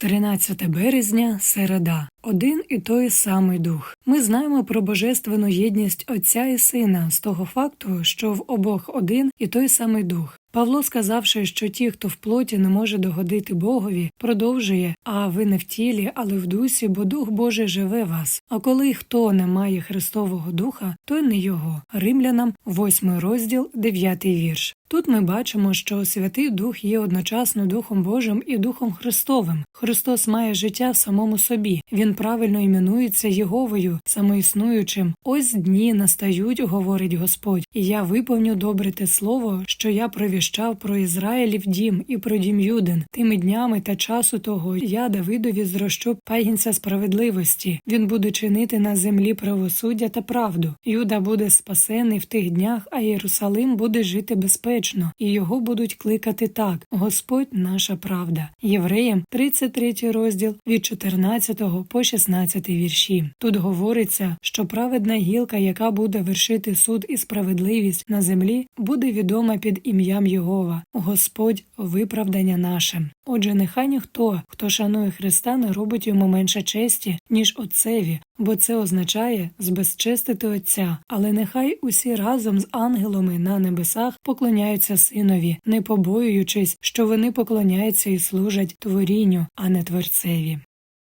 13 березня, середа. Один і той самий дух. Ми знаємо про божественну єдність Отця і Сина з того факту, що в обох один і той самий дух. Павло, сказавши, що ті, хто в плоті не може догодити Богові, продовжує, а ви не в тілі, але в дусі, бо Дух Божий живе вас. А коли хто не має Христового Духа, той не його. Римлянам, 8 розділ, 9 вірш. Тут ми бачимо, що Святий Дух є одночасно Духом Божим і Духом Христовим. Христос має життя в самому собі. Він правильно іменується Єговою, самоіснуючим. Ось дні настають, говорить Господь, і я виповню добре те слово, що я провіщав про Ізраїлів дім і про дім Юдин. Тими днями та часу того я Давидові зрощу пагінця справедливості. Він буде чинити на землі правосуддя та правду. Юда буде спасений в тих днях, а Єрусалим буде жити безпечно, і його будуть кликати так: Господь наша правда. Євреям 33 розділ від 14 по 16 вірші. Тут говориться, що праведна гілка, яка буде вершити суд і справедливість на землі, буде відома під ім'ям Єгова, Господь виправдання наше. Отже, нехай ніхто, хто шанує Христа, не робить йому менше честі, ніж Отцеві, бо це означає збезчестити Отця, але нехай усі разом з ангелами на небесах поклоняються синові, не побоюючись, що вони поклоняються і служать творінню, а не творцеві.